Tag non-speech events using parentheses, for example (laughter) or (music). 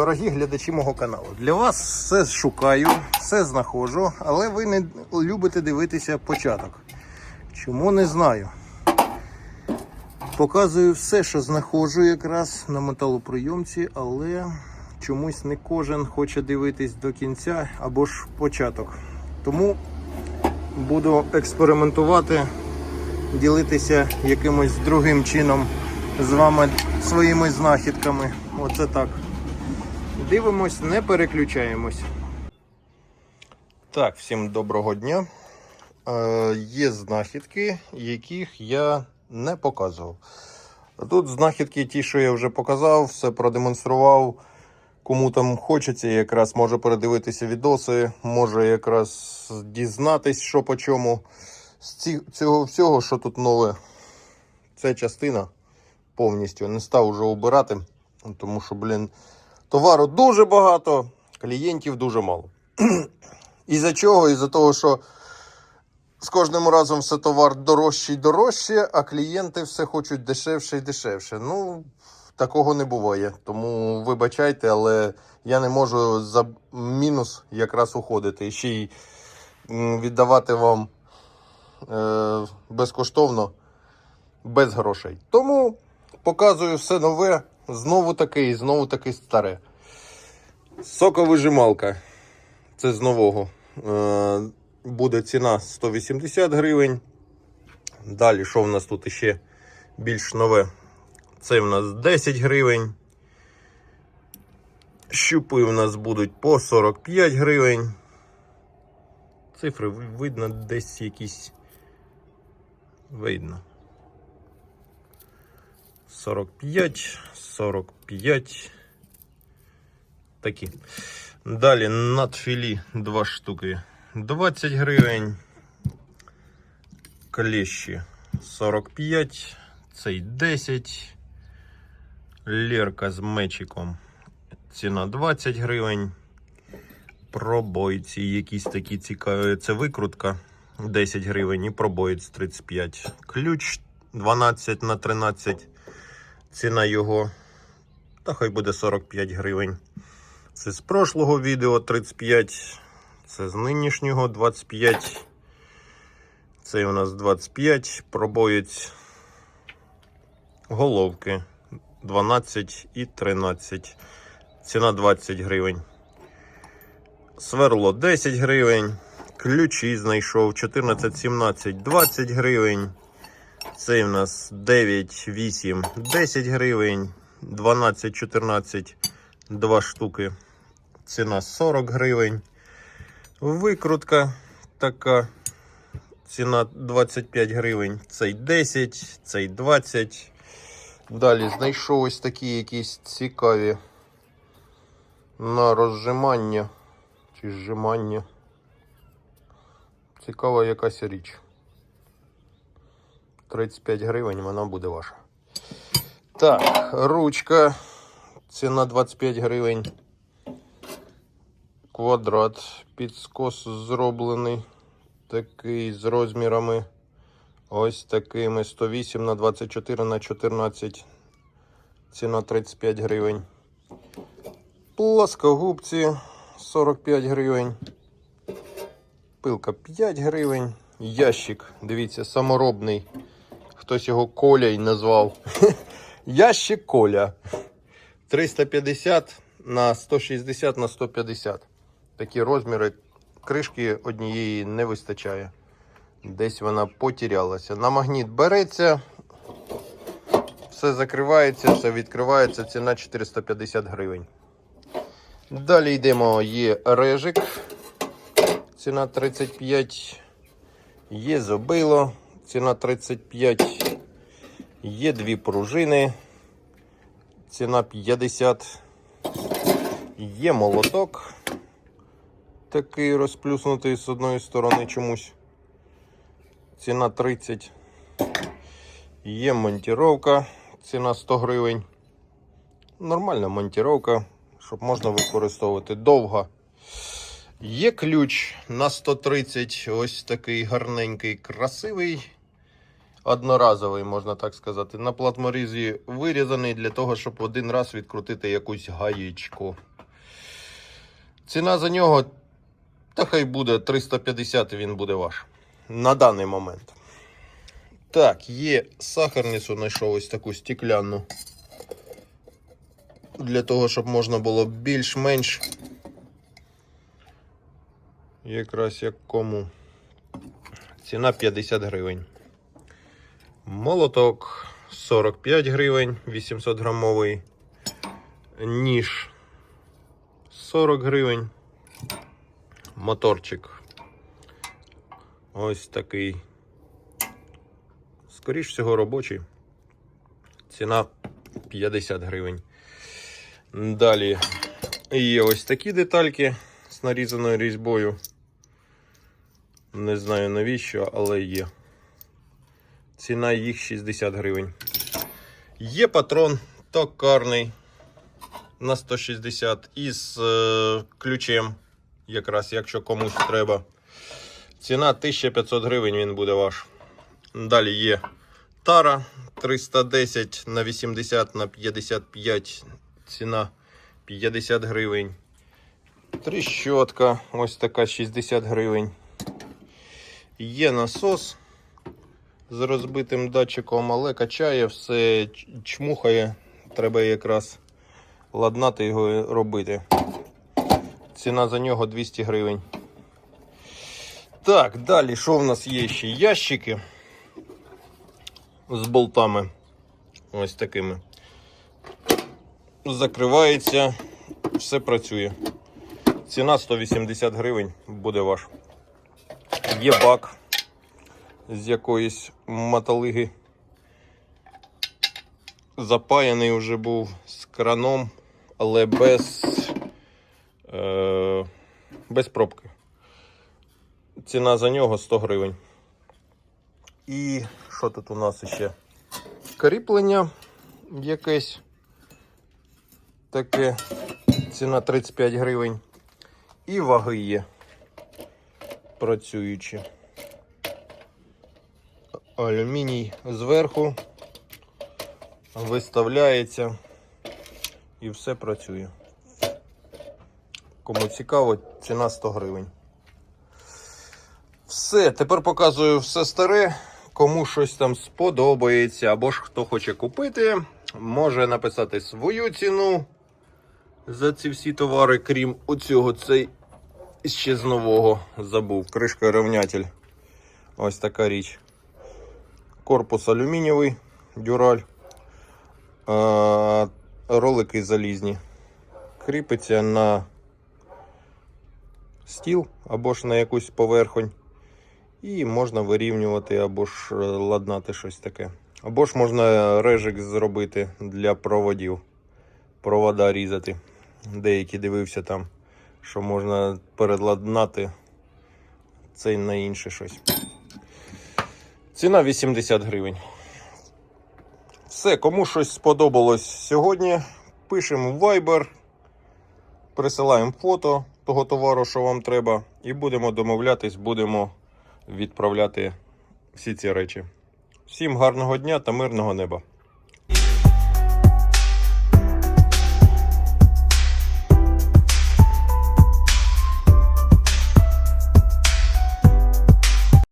дорогі глядачі мого каналу. Для вас все шукаю, все знаходжу, але ви не любите дивитися початок. Чому не знаю. Показую все, що знаходжу якраз на металоприйомці, але чомусь не кожен хоче дивитись до кінця або ж початок. Тому буду експериментувати, ділитися якимось другим чином з вами своїми знахідками. Оце так. Дивимось, не переключаємось. Так, всім доброго дня. Е, є знахідки, яких я не показував. Тут знахідки, ті, що я вже показав, все продемонстрував. Кому там хочеться, якраз може передивитися відоси, може якраз дізнатись, що по чому. З цього всього, що тут нове, це частина повністю не став уже обирати, тому що, блін, товару дуже багато, клієнтів дуже мало. Із-за чого? Із-за того, що з кожним разом все товар дорожче і дорожче, а клієнти все хочуть дешевше і дешевше. Ну, такого не буває. Тому вибачайте, але я не можу за мінус якраз уходити. І ще й віддавати вам е, безкоштовно, без грошей. Тому показую все нове, знову таке і знову таке старе. Соковижималка. Це з нового. Е, буде ціна 180 гривень. Далі, що в нас тут ще більш нове? Це в нас 10 гривень. Щупи в нас будуть по 45 гривень. Цифри видно десь якісь. Видно. 45, 45. Такі. Далі надфілі 2 штуки. 20 гривень. Клещі 45. Цей 10. Лерка з мечиком. Ціна 20 гривень. Пробойці якісь такі цікаві. Це викрутка 10 гривень і пробоєць 35. Ключ 12 на 13. Ціна його. Та хай буде 45 гривень. Це з прошлого відео 35. Це з нинішнього 25. Це у нас 25. Пробоєць головки 12 і 13. Ціна 20 гривень. Сверло 10 гривень. Ключі знайшов 14, 17, 20 гривень. Цей у нас 9, 8, 10 гривень. 12, 14, 2 штуки. Ціна 40 гривень. Викрутка така. Ціна 25 гривень. Цей 10, цей 20. Далі знайшов ось такі якісь цікаві на розжимання чи зжимання. Цікава якась річ. 35 гривень, вона буде ваша. Так, ручка. Ціна 25 гривень. Квадрат. Підскос зроблений. Такий з розмірами. Ось такими 108 на 24 на 14. Ціна 35 гривень. Плоскогубці 45 гривень. Пилка 5 гривень. Ящик, дивіться, саморобний. Хтось його (laughs) Коля й назвав. Ящик Коля. 350 на 160 на 150. Такі розміри. Кришки однієї не вистачає. Десь вона потерялася. На магніт береться. Все закривається, все відкривається. Ціна 450 гривень. Далі йдемо. Є режик. Ціна 35. Є зобило. Ціна 35. Є дві пружини. Ціна 50. Є молоток. Такий розплюснутий з одної сторони чомусь. Ціна 30. Є монтіровка. Ціна 100 гривень. Нормальна монтіровка, щоб можна використовувати довго. Є ключ на 130, ось такий гарненький, красивий, одноразовий, можна так сказати. На платморізі вирізаний для того, щоб один раз відкрутити якусь гаєчку. Ціна за нього, та хай буде 350 і він буде ваш. На даний момент. Так, є сахарницю, знайшов ось таку стеклянну. Для того, щоб можна було більш-менш. Якраз як кому. Ціна 50 гривень. Молоток 45 гривень, 800 грамовий. Ніж 40 гривень. Моторчик. Ось такий. Скоріш всього робочий. Ціна 50 гривень. Далі є ось такі детальки з нарізаною різьбою. Не знаю навіщо, але є. Ціна їх 60 гривень. Є патрон токарний на 160 із е, ключем, якраз якщо комусь треба. Ціна 1500 гривень, він буде ваш. Далі є тара 310 на 80 на 55. Ціна 50 гривень. Тріщотка, ось така 60 гривень. Є насос з розбитим датчиком, але качає, все чмухає. Треба якраз ладнати його і робити. Ціна за нього 200 гривень. Так, далі, що в нас є ще? Ящики з болтами. Ось такими. Закривається, все працює. Ціна 180 гривень буде ваш. Є бак з якоїсь маталиги. Запаяний вже був з краном, але без, е, без пробки. Ціна за нього 100 гривень. І що тут у нас ще? Кріплення якесь таке. Ціна 35 гривень. І ваги є працюючі. Алюміній зверху виставляється і все працює. Кому цікаво, ціна 100 гривень. Все, тепер показую все старе. Кому щось там сподобається, або ж хто хоче купити, може написати свою ціну за ці всі товари, крім оцього, цей ще з нового забув. Кришка рівнятель. Ось така річ. Корпус алюмінієвий, дюраль. Ролики залізні. Кріпиться на стіл або ж на якусь поверхонь. І можна вирівнювати або ж е, ладнати щось таке. Або ж можна режик зробити для проводів. Провода різати. Деякі дивився там, що можна переладнати цей на інше щось. Ціна 80 гривень. Все, кому щось сподобалось сьогодні, пишемо в Viber, присилаємо фото того товару, що вам треба, і будемо домовлятись, будемо відправляти всі ці речі. Всім гарного дня та мирного неба!